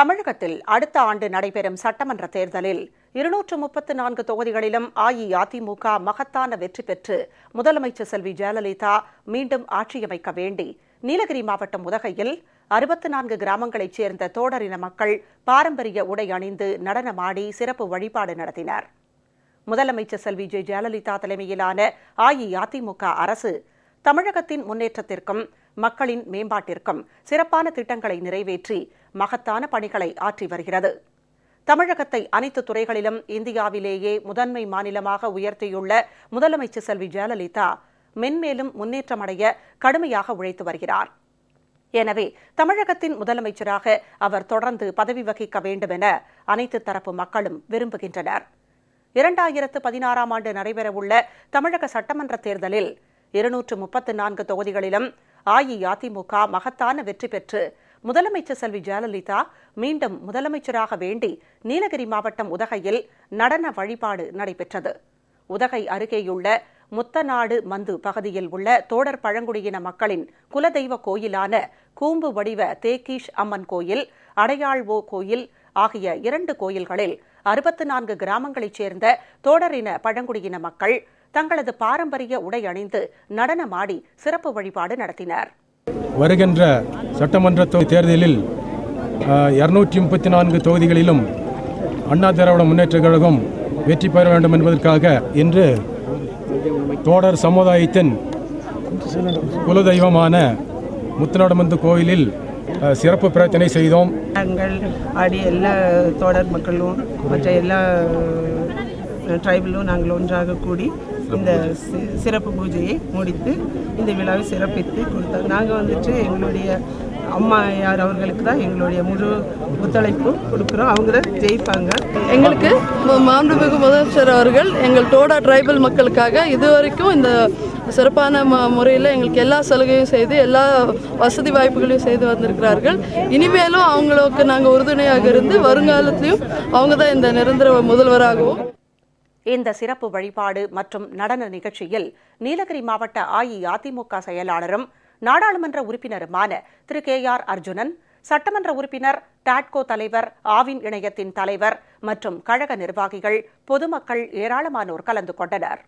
தமிழகத்தில் அடுத்த ஆண்டு நடைபெறும் சட்டமன்ற தேர்தலில் இருநூற்று முப்பத்து நான்கு தொகுதிகளிலும் அஇஅதிமுக மகத்தான வெற்றி பெற்று முதலமைச்சர் செல்வி ஜெயலலிதா மீண்டும் ஆட்சியமைக்க வேண்டி நீலகிரி மாவட்டம் உதகையில் அறுபத்து நான்கு கிராமங்களைச் சேர்ந்த தோடரின மக்கள் பாரம்பரிய உடை அணிந்து நடனமாடி சிறப்பு வழிபாடு நடத்தினர். முதலமைச்சர் செல்வி ஜெ ஜெயலலிதா தலைமையிலான அஇஅதிமுக அரசு தமிழகத்தின் முன்னேற்றத்திற்கும் மக்களின் மேம்பாட்டிற்கும் சிறப்பான திட்டங்களை நிறைவேற்றி மகத்தான பணிகளை ஆற்றி வருகிறது. தமிழகத்தை அனைத்து துறைகளிலும் இந்தியாவிலேயே முதன்மை மாநிலமாக உயர்த்தியுள்ள முதலமைச்சர் செல்வி ஜெயலலிதா மென்மேலும் முன்னேற்றமடைய கடுமையாக உழைத்து வருகிறார். எனவே தமிழகத்தின் முதலமைச்சராக அவர் தொடர்ந்து பதவி வகிக்க வேண்டும் என அனைத்து தரப்பு மக்களும் விரும்புகின்றனர். இரண்டாயிரத்து பதினாறாம் ஆண்டு நடைபெறவுள்ள தமிழக சட்டமன்ற தேர்தலில் இருநூற்று முப்பத்து நான்கு தொகுதிகளிலும் அஇஅதிமுக மகத்தான வெற்றி பெற்று முதலமைச்சர் செல்வி ஜெயலலிதா மீண்டும் முதலமைச்சராக வேண்டி நீலகிரி மாவட்டம் உதகையில் நடன வழிபாடு நடைபெற்றது. உதகை அருகேயுள்ள முத்தநாடு மந்து பகுதியில் உள்ள தோடர் பழங்குடியின மக்களின் குலதெய்வ கோயிலான கூம்பு வடிவ தேக்கீஷ் அம்மன் கோயில் அடையாள்வோ கோயில் ஆகிய இரண்டு கோயில்களில் அறுபத்து நான்கு கிராமங்களைச் சேர்ந்த தோடரின பழங்குடியின மக்கள் தங்களது பாரம்பரிய உடை அணிந்து நடனமாடி சிறப்பு வழிபாடு நடத்தினர். வருகின்ற சட்டமன்ற தொ- தேர்தலில் இருநூற்றி முப்பத்தி நான்கு தொகுதிகளிலும் அண்ணா திராவிட முன்னேற்ற கழகம் வெற்றி பெற வேண்டும் என்பதற்காக இன்று தோடர் சமுதாயத்தின் குலதெய்வமான முத்துநாடமந்து கோயிலில் சிறப்பு பிரார்த்தனை செய்தோம். நாங்கள் ஆடி எல்லா தோடர் மக்களும் மற்ற எல்லா ட்ரைபிலும் நாங்கள் ஒன்றாக கூடி இந்த சி- சிறப்பு பூஜையை முடித்து இந்த விழாவை சிறப்பித்து கொடுத்தோம் நாங்கள் வந்துட்டு எங்களுடைய அம்மா யார் அவர்களுக்கு தான் எங்களுடைய முழு ஒத்துழைப்பு கொடுக்குறோம். அவங்க தான் ஜெயிப்பாங்க. எங்களுக்கு மாண்புமிகு முதலமைச்சர் அவர்கள் எங்கள் டோடா ட்ரைபல் மக்களுக்காக இதுவரைக்கும் இந்த சிறப்பான ம முறையில் எங்களுக்கு எல்லா சலுகையும் செய்து எல்லா வசதி வாய்ப்புகளையும் செய்து வந்திருக்கிறார்கள். இனிமேலும் அவங்களுக்கு நாங்கள் உறுதுணையாக இருந்து வருங்காலத்திலையும் அவங்க தான் இந்த நிரந்தர முதல்வராகவும் இந்த சிறப்பு வழிபாடு மற்றும் நடன நிகழ்ச்சியில் நீலகிரி மாவட்ட அஇஅதிமுக செயலாளரும் நாடாளுமன்ற உறுப்பினருமான திரு. கே. ஆர். அர்ஜுனன் சட்டமன்ற உறுப்பினர் டாட்கோ தலைவர் ஆவின் இணையத்தின் தலைவர் மற்றும் கழக நிர்வாகிகள் பொதுமக்கள் ஏராளமானோர் கலந்து கொண்டனர்.